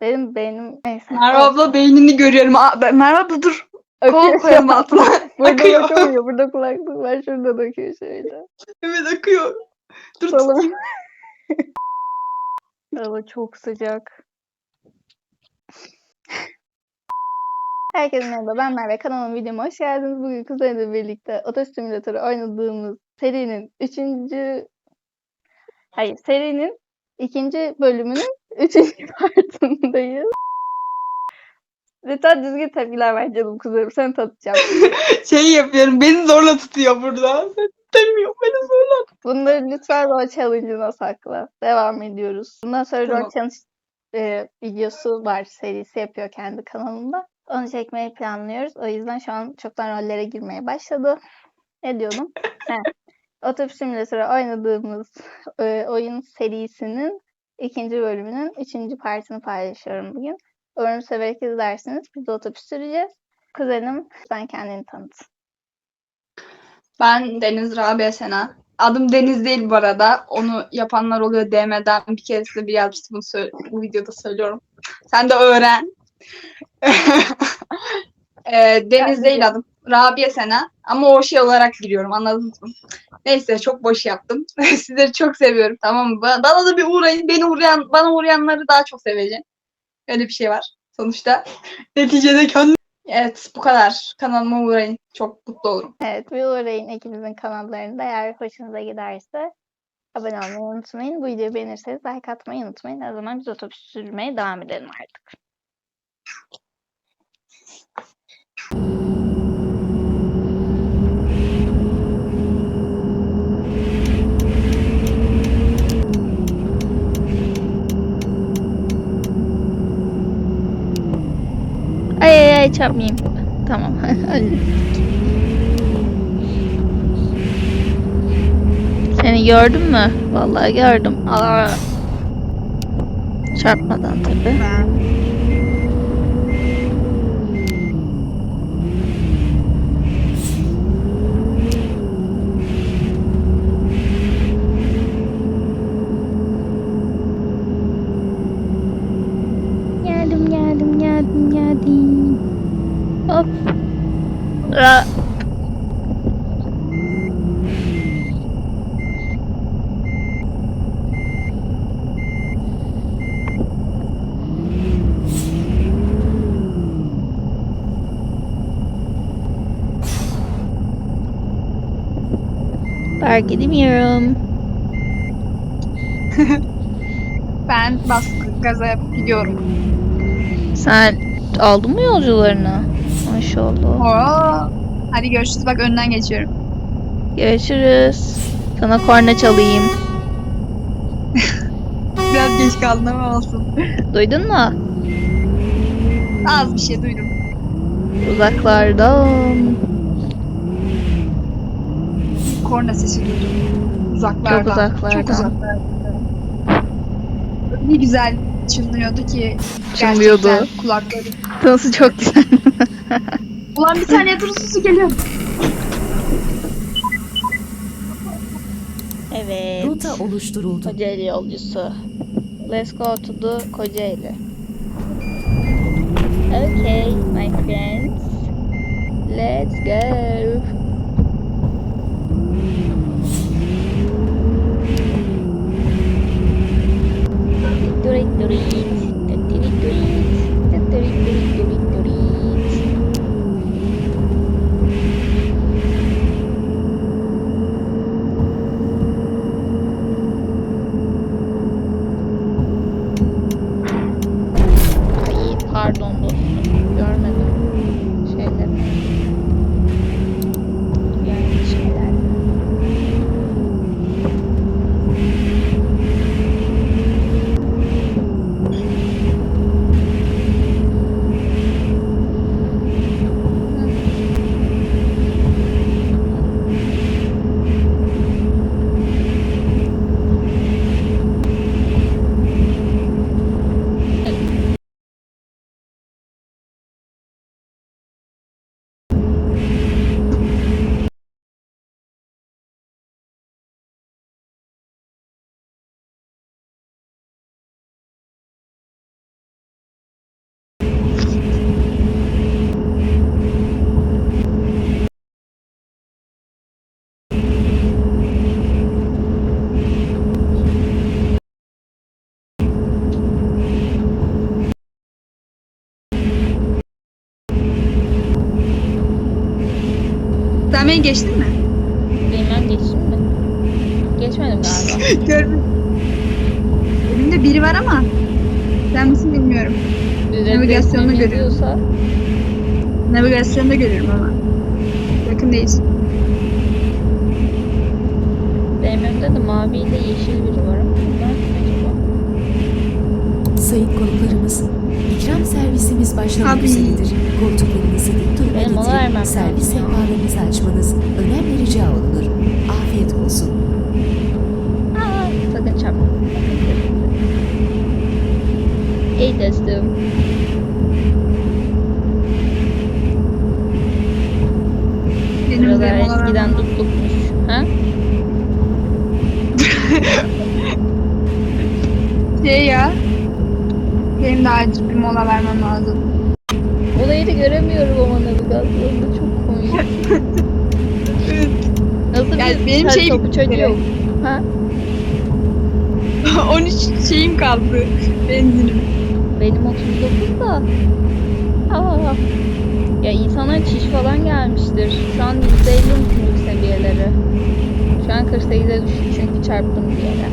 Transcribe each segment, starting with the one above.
Benim beynim neyse. Merve abla beynini görüyorum. Aa, ben- Merve abla dur. Kol Akıyor. koyalım altına. Burada akıyor. bakamıyor. Burada kulaklık var. Şurada bakıyor şöyle. Evet akıyor. Dur Salın. tutayım. Hava çok sıcak. Herkese merhaba ben Merve kanalıma videoma hoş geldiniz. Bugün kuzenimle birlikte Otoş Simülatörü oynadığımız serinin üçüncü hayır serinin ikinci bölümünün üçüncü partındayız. Lütfen düzgün tepkiler ver canım kuzenim. Seni tanıtacağım. Şey yapıyorum. Beni zorla tutuyor burada. Sen. Beni zorla. Bunları lütfen rol challenge'ına sakla. Devam ediyoruz. Bundan sonra rol Tamam. challenge e, videosu var. Serisi yapıyor kendi kanalında. Onu çekmeyi planlıyoruz. O yüzden şu an çoktan rollere girmeye başladı. Ne diyordum? Otobüs simülatörü oynadığımız e, oyun serisinin ikinci bölümünün üçüncü partini paylaşıyorum bugün. Umarım severek izlersiniz. Biz de otobüs süreceğiz. Kuzenim sen kendini tanıt. Ben Deniz Rabia Sena. Adım Deniz değil bu arada. Onu yapanlar oluyor DM'den. Bir keresinde bir yazmıştı bunu söyle- bu videoda söylüyorum. Sen de öğren. Ee, Deniz değil adım. Rabia Sena. Ama o şey olarak giriyorum anladınız mı? Neyse çok boş yaptım. Sizleri çok seviyorum tamam mı? Ba- Bana da bir uğrayın. Beni uğrayan, bana uğrayanları daha çok seveceğim. Öyle bir şey var. Sonuçta neticede kendim... Evet bu kadar. Kanalıma uğrayın. Çok mutlu olurum. Evet, bir uğrayın ikimizin kanallarında. Eğer hoşunuza giderse abone olmayı unutmayın. Bu videoyu beğenirseniz like atmayı unutmayın. O zaman biz otobüs sürmeye devam edelim artık. Ay ay ay çarpmayayım. Tamam. Seni gördüm mü? Vallahi gördüm. Aa. Çarpmadan tabii. Geldim geldim geldim geldim. Hop. Park edemiyorum. Ben bas gaza gidiyorum. Sen aldın mı yolcularını? Maşallah. Oo. Hadi görüşürüz. Bak önden geçiyorum. Görüşürüz. Sana korna çalayım. Biraz geç kaldım ama olsun. Duydun mu? Az bir şey duydum. Uzaklardan. Korna sesi duydum. Uzaklardan. Çok uzaklardan. Çok uzaklardan. Ne güzel çınlıyordu ki. Çınlıyordu. Gerçekten kulakları. Nasıl çok güzel. Ulan bir saniye dur susu geliyor. evet. Rota oluşturuldu. Kocaeli yolcusu. Let's go to the Kocaeli. Okay, my friends. Let's go. Pardon dostum. Ödemeyi geçtin mi? Bilmem geçtim mi? Geçmedim galiba. Görmedim. Elimde biri var ama sen misin bilmiyorum. Navigasyonda görüyorum. Navigasyonda görüyorum ama. Yakın değilsin. benim önümde de mavi ile yeşil biri var ama bunlar kim acaba? Sayın konuklarımız, ikram servisimiz başlamak üzeredir. Koltuklarınızı dik duruma getirip servis sehpalarınızı açmanız önemli rica olunur. Afiyet olsun. Aa, sakın çarpma. İyi dostum. Buralar eskiden vermem. dutlukmuş. Ha? Şey ya. Benim de acil bir mola vermem lazım. Olayı da göremiyorum ama navigasyonda çok komik. Nasıl Yani bir benim şeyim- topu çocuğum? Ha? 13 şeyim kaldı. Benzinim. Benim 39 da. Aa. Ya insanlar çiş falan gelmiştir. Şu an %50 mümkünlük seviyeleri. Şu an 48'e düştü çünkü çarptım bir yere.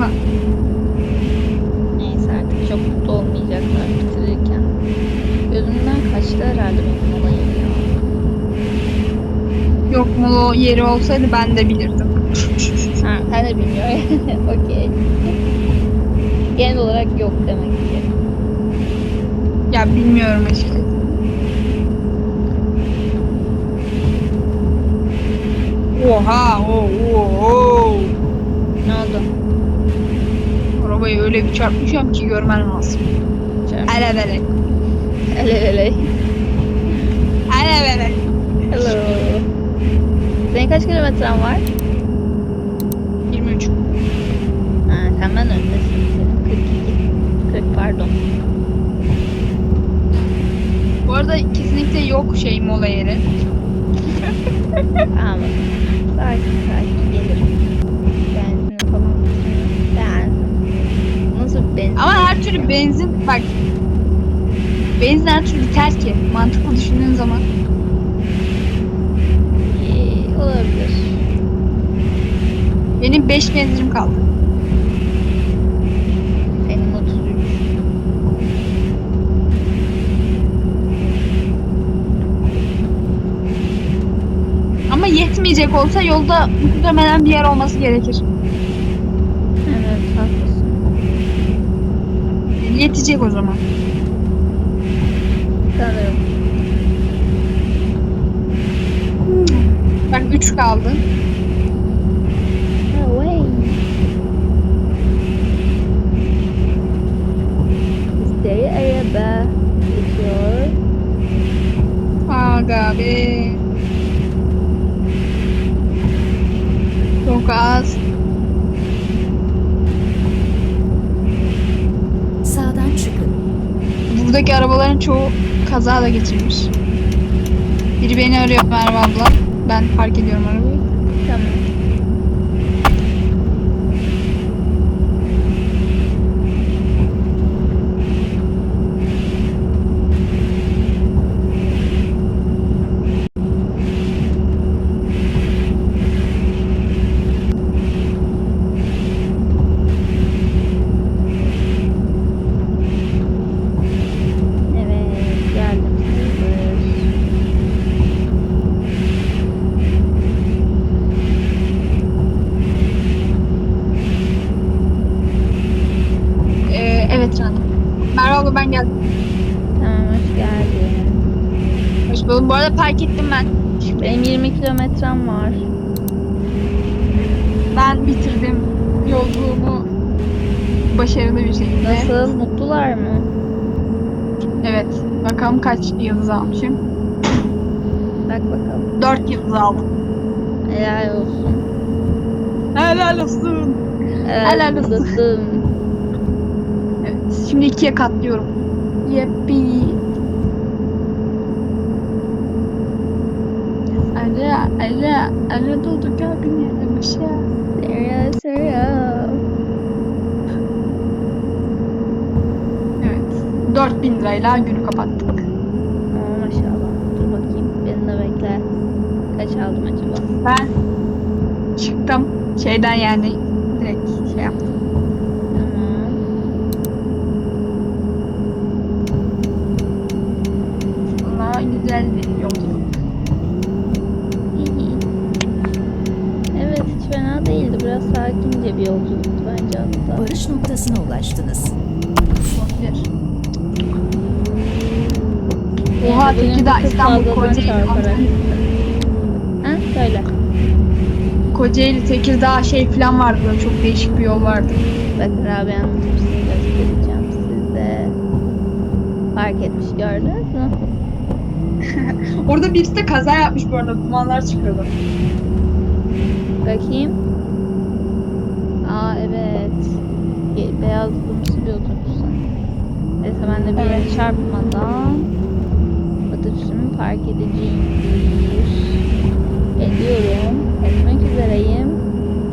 Bak, Neyse artık çok mutlu olmayacaklar bitirirken. Gözümden kaçtı herhalde benim olayım ya. Yeri olsaydı ben de bilirdim. Ha, sen de bilmiyorsun. Okey. Genel olarak yok demek ki. Ya bilmiyorum açıkçası. Oha, o, o, o. Ne oldu? Arabayı öyle bir çarpmışım ki görmen lazım. Çarp. Hele vele. Hele hele. Hele vele. Hello. Senin kaç kilometren var? 23. Ha, sen ben öndesin. Senin 42. 40 pardon. Bu arada kesinlikle yok şey mola yeri. Tamam. Sakin sakin gelirim. Benzin falan. Ben. Nasıl benzin? Ama her türlü benzin bak. Benzin her türlü biter ki. Mantıklı düşündüğün zaman. Benim 5 benzinim kaldı. Benim 33. Ama yetmeyecek olsa yolda muhtemelen bir yer olması gerekir. Evet haklısın. Yani yetecek o zaman. Sanırım. Bak 3 kaldı. Arabaların çoğu kaza da geçirmiş. Biri beni arıyor Merve abla. Ben park ediyorum arabayı. Tamam. Evet, geldim sayılır. Ee, evet Rana. Merve abla ben geldim. Tamam, hoş geldin. Hoş park ettim ben. Benim 20 kilometrem var. Ben bitirdim yolculuğumu başarılı bir şekilde. Nasıl? Mutlular mı? Evet. Bakalım kaç yıldız almışım. Bak bakalım. 4 yıldız aldım. Helal olsun. Helal olsun. Helal olsun. Evet. Şimdi ikiye katlıyorum. Yeppi. Ara ara ara dolduk abin yerlemiş ya. Sera sera. Evet. 4000 lirayla günü kapattık. Aa, maşallah. Dur bakayım. Beni de bekle. Kaç aldım acaba? Ben çıktım. Şeyden yani Yani Oha bugün Tekirdağ, bir tık İstanbul, fazladan Kocaeli, çarparak. Ha söyle. Kocaeli, Tekirdağ şey falan vardı böyle çok değişik bir yol vardı. Bakın Rabia'nın tepsisini göstereceğim size. Fark etmiş gördünüz mü? Orada birisi de kaza yapmış bu arada dumanlar çıkıyordu. Bakayım. Aa evet. Ye- Beyaz kırmızı bir otobüs. Neyse ben de bir yere Evet. çarpmadan otobüsümü park edeceğim. Ediyorum. Etmek üzereyim.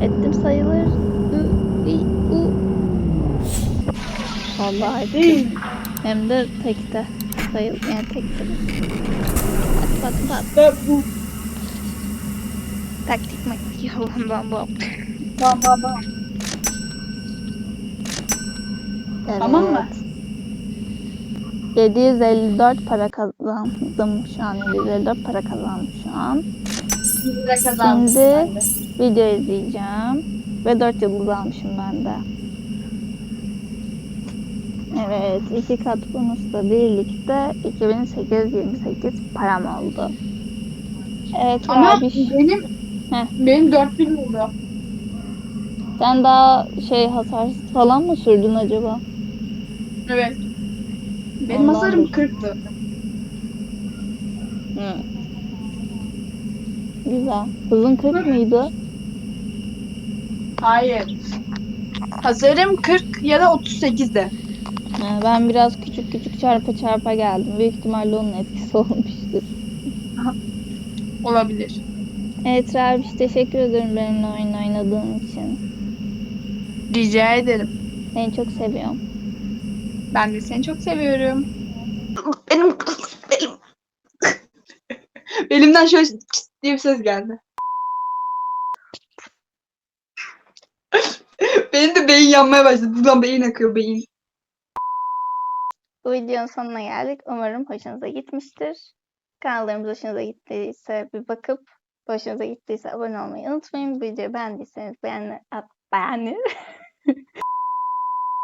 Ettim sayılır. Ü, i, u. Vallahi ettim. Hem de tekte. Sayıl yani tekte. Pat pat. Bu Taktik maktik yolundan bu. Bam bam bam. Tamam mı? Evet. 754 para kazandım şu an. 754 para kazandım şu an. Şimdi video izleyeceğim. Ve 4 yıldız almışım ben de. Evet. iki kat bonusla birlikte 2828 param oldu. Evet Ama abi. benim Heh. benim 4000 oldu. Sen daha şey hasarsız falan mı sürdün acaba? Evet. Benim Ondan hasarım dur. 40'tı. Hı. Güzel. Hızın 40 mıydı? Hayır. Hasarım 40 ya da 38'de. Ha, ben biraz küçük küçük çarpa çarpa geldim. Büyük ihtimalle onun etkisi olmuştur. Olabilir. Evet Rabiş teşekkür ederim benimle oyun oynadığın için. Rica ederim. Seni çok seviyorum. Ben de seni çok seviyorum. Benim benim Elimden şöyle çıt diye bir ses geldi. Benim de beyin yanmaya başladı. Buradan beyin akıyor beyin. Bu videonun sonuna geldik. Umarım hoşunuza gitmiştir. Kanallarımız hoşunuza gittiyse bir bakıp hoşunuza gittiyse abone olmayı unutmayın. Bu videoyu beğendiyseniz beğeni at beğeni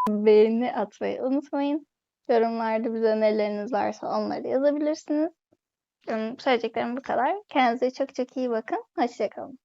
beğeni atmayı unutmayın. Yorumlarda bize önerileriniz varsa onları yazabilirsiniz. Söyleyeceklerim bu kadar. Kendinize çok çok iyi bakın. Hoşçakalın.